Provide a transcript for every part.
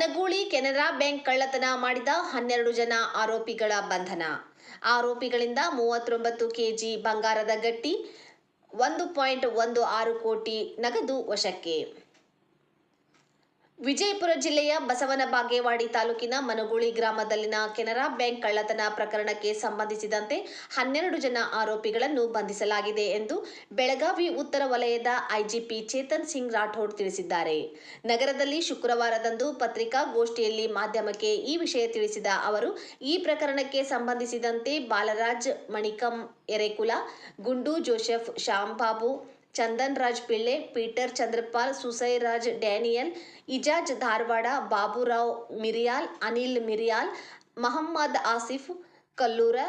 ನಗೂಳಿ Canara bank ಕಳ್ಳತನ ಮಾಡಿದ ಹನ್ನೆರಡು ಜನ ಆರೋಪಿಗಳ ಬಂಧನ. ಆರೋಪಿಗಳಿಂದ ಮೂವತ್ತೊಂಬತ್ತು ಕೆಜಿ ಬಂಗಾರದ ಗಟ್ಟಿ, ಒಂದು ಪಾಯಿಂಟ್ ಒಂದು ಆರು ಕೋಟಿ ನಗದು ವಶಕ್ಕೆ. ವಿಜಯಪುರ ಜಿಲ್ಲೆಯ ಬಸವನ ಬಾಗೇವಾಡಿ ತಾಲೂಕಿನ ಮನಗೂಳಿ ಗ್ರಾಮದಲ್ಲಿನ ಕೆನರಾ ಬ್ಯಾಂಕ್ ಕಳ್ಳತನ ಪ್ರಕರಣಕ್ಕೆ ಸಂಬಂಧಿಸಿದಂತೆ ಹನ್ನೆರಡು ಜನ ಆರೋಪಿಗಳನ್ನು ಬಂಧಿಸಲಾಗಿದೆ ಎಂದು ಬೆಳಗಾವಿ ಉತ್ತರ ವಲಯದ ಐಜಿಪಿ ಚೇತನ್ ಸಿಂಗ್ ರಾಠೋಡ್ ತಿಳಿಸಿದ್ದಾರೆ. ನಗರದಲ್ಲಿ ಶುಕ್ರವಾರದಂದು ಪತ್ರಿಕಾಗೋಷ್ಠಿಯಲ್ಲಿ ಮಾಧ್ಯಮಕ್ಕೆ ಈ ವಿಷಯ ತಿಳಿಸಿದ ಅವರು, ಈ ಪ್ರಕರಣಕ್ಕೆ ಸಂಬಂಧಿಸಿದಂತೆ Balaraj Manikam Erekula, Gundu Joseph Shyambabu Chandan Raj Pillai Peter Chandrapal Susairaj Daniel Ijaz Dharwad Baburao Miriyal Anil Miriyal Mohammed Asif Kallur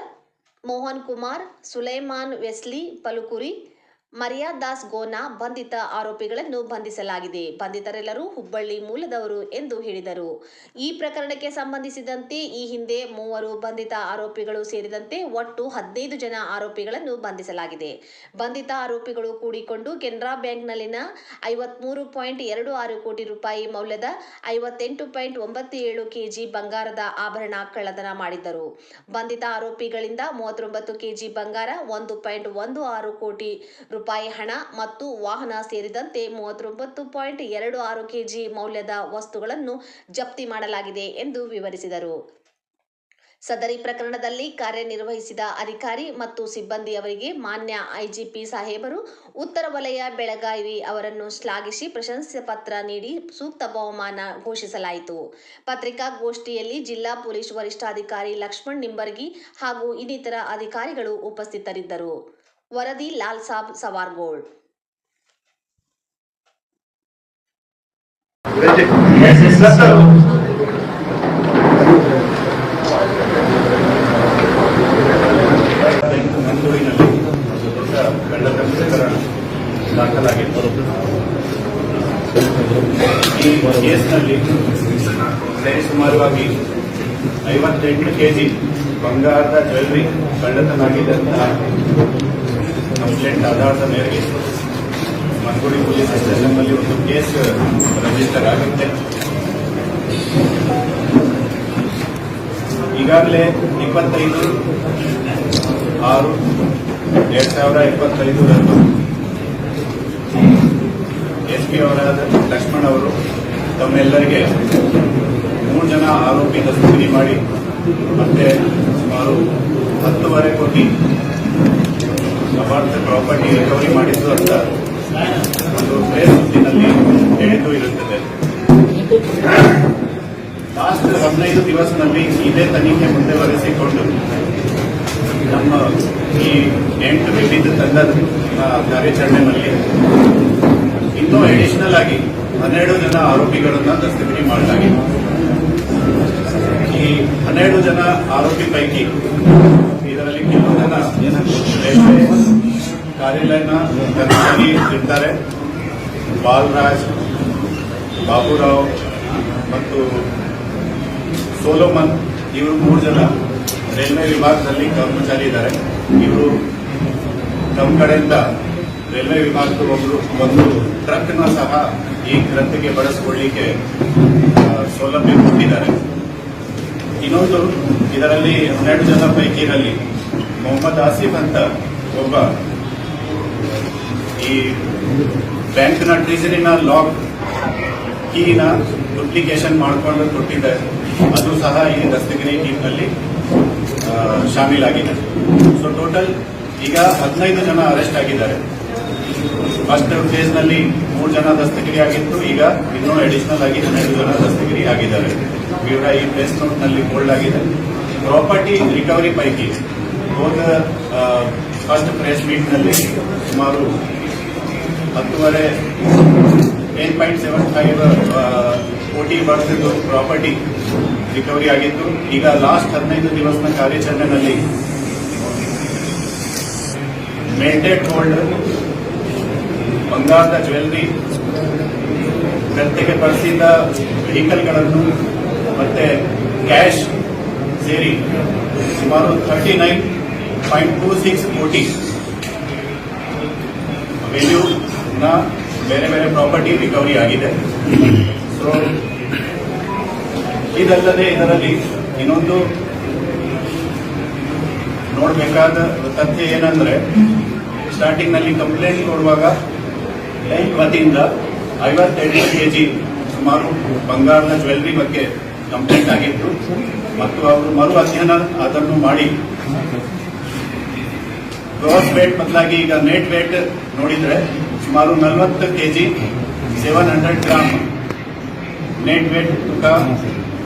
Mohan Kumar Sulaiman Wesley Palukuri Maryadas Gona ಬಂಧಿತ ಆರೋಪಿಗಳನ್ನು ಬಂಧಿಸಲಾಗಿದೆ. ಬಂಧಿತರೆಲ್ಲರೂ ಹುಬ್ಬಳ್ಳಿ ಮೂಲದವರು ಎಂದು ಹೇಳಿದರು. ಈ ಪ್ರಕರಣಕ್ಕೆ ಸಂಬಂಧಿಸಿದಂತೆ ಈ ಹಿಂದೆ ಮೂವರು ಬಂಧಿತ ಆರೋಪಿಗಳು ಸೇರಿದಂತೆ ಒಟ್ಟು ಹದಿನೈದು ಜನ ಆರೋಪಿಗಳನ್ನು ಬಂಧಿಸಲಾಗಿದೆ. ಬಂಧಿತ ಆರೋಪಿಗಳು ಕೂಡಿಕೊಂಡು ಕೆನರಾ ಬ್ಯಾಂಕ್ನಲ್ಲಿನ ಐವತ್ಮೂರು ಪಾಯಿಂಟ್ ಎರಡು ಆರು ಕೋಟಿ ರೂಪಾಯಿ ಮೌಲ್ಯದ ಐವತ್ತೆಂಟು ಪಾಯಿಂಟ್ ಒಂಬತ್ತು ಏಳು ಕೆಜಿ ಬಂಗಾರದ ಆಭರಣ ಕಳ್ಳತನ ಮಾಡಿದ್ದರು. ಬಂಧಿತ ಆರೋಪಿಗಳಿಂದ ಮೂವತ್ತೊಂಬತ್ತು ಕೆಜಿ ಬಂಗಾರ, ಒಂದು ಪಾಯಿಂಟ್ ಒಂದು ಆರು ಕೋಟಿ ರೂಪಾಯಿ ಹಣ ಮತ್ತು ವಾಹನ ಸೇರಿದಂತೆ ಮೂವತ್ತೊಂಬತ್ತು ಪಾಯಿಂಟ್ ಎರಡು ಆರು ಕೆಜಿ ಮೌಲ್ಯದ ವಸ್ತುಗಳನ್ನು ಜಪ್ತಿ ಮಾಡಲಾಗಿದೆ ಎಂದು ವಿವರಿಸಿದರು. ಸದರಿ ಪ್ರಕರಣದಲ್ಲಿ ಕಾರ್ಯನಿರ್ವಹಿಸಿದ ಅಧಿಕಾರಿ ಮತ್ತು ಸಿಬ್ಬಂದಿಯವರಿಗೆ ಮಾನ್ಯ ಐಜಿಪಿ ಸಾಹೇಬರು ಉತ್ತರ ವಲಯ ಬೆಳಗಾವಿ ಅವರನ್ನು ಶ್ಲಾಘಿಸಿ ಪ್ರಶಂಸೆ ಪತ್ರ ನೀಡಿ ಸೂಕ್ತ ಬಹುಮಾನ ಘೋಷಿಸಲಾಯಿತು. ಪತ್ರಿಕಾಗೋಷ್ಠಿಯಲ್ಲಿ ಜಿಲ್ಲಾ ಪೊಲೀಸ್ ವರಿಷ್ಠಾಧಿಕಾರಿ ಲಕ್ಷ್ಮಣ್ ನಿಂಬರ್ಗಿ ಹಾಗೂ ಇನ್ನಿತರ ಅಧಿಕಾರಿಗಳು ಉಪಸ್ಥಿತರಿದ್ದರು. ವರದಿ ಲಾಲ್ ಸಾಬ್ ಸವಾರ್ಗೋಳ್. ದಾಖಲಾಗಿತ್ತು ಈ ಕೇಸ್ನಲ್ಲಿ ಸರಿಸುಮಾರವಾಗಿ ಐವತ್ತೆಂಟು ಕೆಜಿ ಬಂಗಾರದ ಜ್ಯುವೆಲ್ರಿ ಕಳ್ಳತನಾಗಿದೆ ಅಂತ ಕಂಪ್ಲೇಂಟ್ ಆಧಾರದ ಮೇರೆಗೆ ಮನಗುಡಿ ಪೊಲೀಸ್ ಸ್ಟೇಷನ್ನಲ್ಲಿ ಒಂದು ಕೇಸ್ ರಿಜಿಸ್ಟರ್ ಆಗುತ್ತೆ ಈಗಾಗಲೇ ಇಪ್ಪತ್ತೈದು ಆರು ಎರಡ್ ಸಾವಿರ ಇಪ್ಪತ್ತೈದರಂದು ಎಸ್ ಪಿ ಅವರಾದ ಲಕ್ಷ್ಮಣ್ ಅವರು ತಮ್ಮೆಲ್ಲರಿಗೆ ಮೂರು ಜನ ಆರೋಪಿ ದಸ್ತಗಿರಿ ಮಾಡಿ ಮತ್ತೆ ಸುಮಾರು ಹತ್ತುವರೆ ಕೋಟಿ ಅಪಾರ್ಥ ಪ್ರಾಪರ್ಟಿ ರಿಕವರಿ ಮಾಡಿದ್ದು ಅಂತ ಒಂದು ಪ್ರೇಸ್ ಹೇಳಿದ್ದು ಇರುತ್ತದೆ. ಲಾಸ್ಟ್ ಹದಿನೈದು ದಿವಸದಲ್ಲಿ ಇದೇ ತನಿಖೆ ಮುಂದುವರೆಸಿಕೊಂಡು ನಮ್ಮ ಈ ಎಂಟು ವಿವಿಧ ತಂಡದ ಕಾರ್ಯಾಚರಣೆಯಲ್ಲಿ ಇನ್ನೂ ಅಡಿಷನಲ್ ಆಗಿ ಹನ್ನೆರಡು ಜನ ಆರೋಪಿಗಳನ್ನು ದಸ್ತಗಿರಿ ಮಾಡಲಾಗಿದೆ. ಈ ಹನ್ನೆರಡು ಜನ ಆರೋಪಿ ಪೈಕಿ ಇದರಲ್ಲಿ ಕೆಲವು ಜನ, ರೈಲ್ವೆ ಕಾರ್ಯಾಲಯನ ಕರ್ಮಚಾರಿ ಇರ್ತಾರೆ ಬಾಲರಾಜ್ ಬಾಬುರಾವ್ ಮತ್ತು ಸೋಲೋಮನ್ ಇವರು ಮೂರು ಜನ ರೈಲ್ವೆ ವಿಭಾಗದಲ್ಲಿ ಕರ್ಮಚಾರಿ ಇದ್ದಾರೆ ಇವರು ನಮ್ಮ ಕಡೆಯಿಂದ ರೈಲ್ವೆ ವಿಭಾಗದ ಒಬ್ಬರು ಒಂದು ಟ್ರಕ್ನ ಸಹ ಈ ಗ್ರಂಥಿಗೆ ಬಳಸಿಕೊಳ್ಳಿಕ್ಕೆ ಸೌಲಭ್ಯ ಕೊಟ್ಟಿದ್ದಾರೆ ಇನ್ನೊಂದು ಇದರಲ್ಲಿ ಹನ್ನೆರಡು ಜನ ಪೈಕಿನಲ್ಲಿ ಮೊಹಮ್ಮದ್ ಆಸಿಫ್ ಅಂತ ಒಬ್ಬ ಈ ಬ್ಯಾಂಕ್ನ ಟ್ರೆಜರಿನ ಲಾಕ್ ಕೀನ ಡುಪ್ಲಿಕೇಶನ್ ಮಾಡಿಕೊಂಡು ಕೊಟ್ಟಿದ್ದಾರೆ. ಅದು ಸಹ ಈ ದಸ್ತಗಿರಿ ಟೀಮ್ನಲ್ಲಿ ಶಾಮೀಲಾಗಿದೆ. ಸೊ ಟೋಟಲ್ ಈಗ ಹದಿನೈದು ಜನ ಅರೆಸ್ಟ್ ಆಗಿದ್ದಾರೆ. ಫಸ್ಟ್ ಫೇಸ್ನಲ್ಲಿ ಮೂರು ಜನ ದಸ್ತಗಿರಿ ಆಗಿತ್ತು. ಈಗ ಇನ್ನೂ ಅಡಿಷನಲ್ ಆಗಿ ಹನ್ನೆರಡು ಜನ ದಸ್ತಗಿರಿ ಆಗಿದ್ದಾರೆ. ವಿವರ ಈ ಪ್ರೆಸ್ ನೋಟ್ನಲ್ಲಿ ಹೋಲ್ಡ್ ಆಗಿದೆ. ಪ್ರಾಪರ್ಟಿ ರಿಕವರಿ ಪೈಕಿ ಹೋದ ಫಸ್ಟ್ ಪ್ರೆಸ್ ಮೀಟ್ನಲ್ಲಿ ಸುಮಾರು ಹತ್ತುವರೆ ಏಟ್ ಪಾಯಿಂಟ್ ಸೆವೆನ್ ಫೈವ್ ಕೋಟಿ ಬರ್ತಿದ್ದು ಪ್ರಾಪರ್ಟಿ ರಿಕವರಿ ಆಗಿತ್ತು. ಈಗ ಲಾಸ್ಟ್ ಹದಿನೈದು ದಿವಸದ ಕಾರ್ಯಾಚರಣೆಯಲ್ಲಿ ಮೇಂಟೆಡ್ ಹೋಲ್ಡರ್ ಬಂಗಾರದ ಜ್ಯುವೆಲ್ರಿ ಕೃತ್ಯಕ್ಕೆ ಬಳಸಿದ ವೆಹಿಕಲ್ಗಳನ್ನು ಮತ್ತೆ ಕ್ಯಾಶ್ ಸೇರಿ ಸುಮಾರು thirty nine point two six ಕೋಟಿ ವೆಲ್ಯೂ ನ ಬೇರೆ ಬೇರೆ ಪ್ರಾಪರ್ಟಿ ರಿಕವರಿ ಆಗಿದೆ. ಸೊ ಇದಲ್ಲದೆ ಇದರಲ್ಲಿ ಇನ್ನೊಂದು ನೋಡಬೇಕಾದ ತಥ್ಯ ಏನಂದ್ರೆ ಸ್ಟಾರ್ಟಿಂಗ್ನಲ್ಲಿ ಕಂಪ್ಲೇಂಟ್ ಕೊಡುವಾಗ ಬ್ಯಾಂಕ್ ವತಿಯಿಂದ ಐವತ್ತೆಂಟು ಕೆಜಿ ಸುಮಾರು ಬಂಗಾರದ ಜ್ಯುವೆಲ್ರಿ ಬಗ್ಗೆ ಕಂಪ್ಲೇಂಟ್ ಆಗಿತ್ತು. ಮತ್ತು ಅವರು ಮರು ಅಧ್ಯಯನ ಅದನ್ನು ಮಾಡಿ ಗ್ರಾಸ್ ವೇಟ್ ಬದಲಾಗಿ ಈಗ ನೆಟ್ ವೇಟ್ ನೋಡಿದ್ರೆ ಸುಮಾರು ನಲವತ್ತು K G seven hundred gram net weight ತೂಕ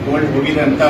ಗೋಲ್ಡ್ ಹೋಗಿದೆ ಅಂತ